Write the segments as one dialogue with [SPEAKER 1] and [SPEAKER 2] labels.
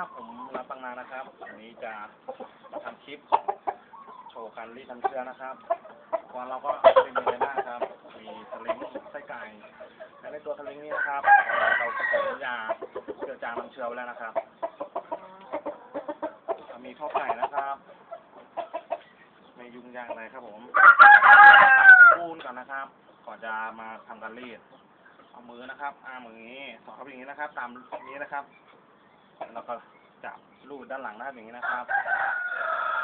[SPEAKER 1] ครับ ผมรับตังนานนะครับ วันนี้จะมาทำคลิป โชว์การรีดน้ำเชื้อนะครับก่อนเราก็เป็นมีอะไรบ้างครับ มีสลิงไส้ไก่และในตัวสลิงนี้นะครับ เราผสมยาเจือจางน้ำเชื้อไว้แล้วนะครับ มีข้าวไก่นะครับ ไม่ยุ่งยากอะไรครับผมปูนก่อนนะครับ ก่อนจะมาทำการรีดเอามือนะครับอามืออย่างนี้สอดเข้าไปอย่างนี้นะครับ ตามนี้นะครับ แล้วก็ จับลูดด้านหลังนะครับอย่างนี้นะครับ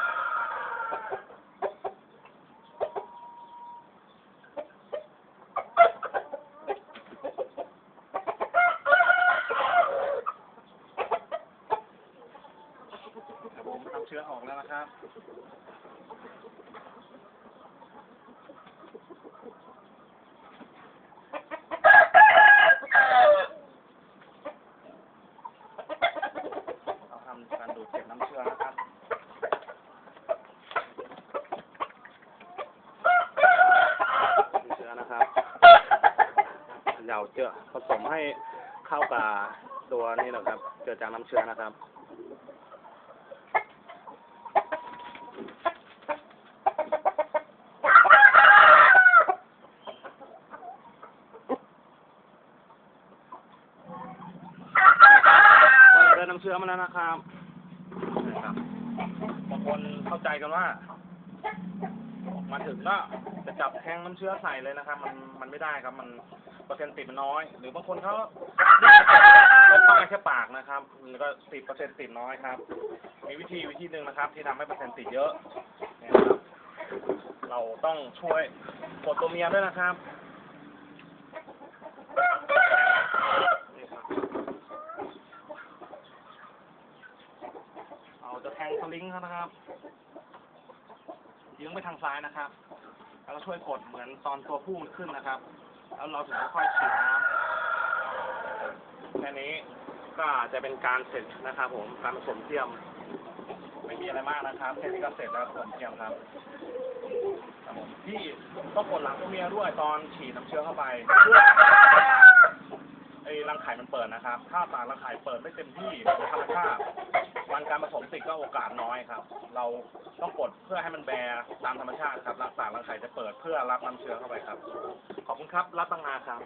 [SPEAKER 1] ครับผมทำเชื้อออกแล้วนะครับ เราทำการดูดเก็บน้ำเชื้อนะครับน้ำเชื้อนะครับ เหยาเจือผสมให้เข้ากับตัวนี้นะครับ เจือจางน้ำเชื้อนะครับเราได้น้ำเชื้อมาแล้วนะครับนี่ครับบางคนเข้าใจกันว่ามาถึงก็จะจับแทงน้ำเชื้อใส่เลยนะครับ มันมันไม่ได้ครับมัน เปอร์เซ็นต์ติดมันน้อย หรือบางคนเขาก็ป้าแค่ปากนะครับมันก็ติดเปอร์เซ็นต์ติดน้อยครับ มีวิธีวิธีหนึ่งนะครับ ที่ทำให้เปอร์เซ็นต์ติดเยอะเนี่ยนะครับเราต้องช่วยกดตัวเมียด้วยนะครับเราจะแทงสลิงเขานะครับยืงไปทางซ้ายนะครับ แล้วก็ช่วยกดเหมือนตอนตัวผู้มันขึ้นนะครับ แล้วเราถึงค่อยฉีดน้ำแค่นี้ก็จะเป็นการเสร็จนะครับผมการผสมเทียม ไม่มีอะไรมากนะครับแค่นี้ก็เสร็จแล้วผสมเทียมครับครับผมที่ต้องกดหลังตัวเมียด้วยตอนฉีดน้ำเชื้อเข้าไปเพื่อไอ้รังไข่มันเปิดนะครับ ถ้าปากรังไข่เปิดไม่เต็มที่ธรรมชาติวันการผสมติดก็โอกาสน้อยครับ เราต้องกดเพื่อให้มันแบร์ตามธรรมชาติครับรักษารังไข่จะเปิดเพื่อรับน้ำเชื้อเข้าไปครับ ครับ รับบังนาครับ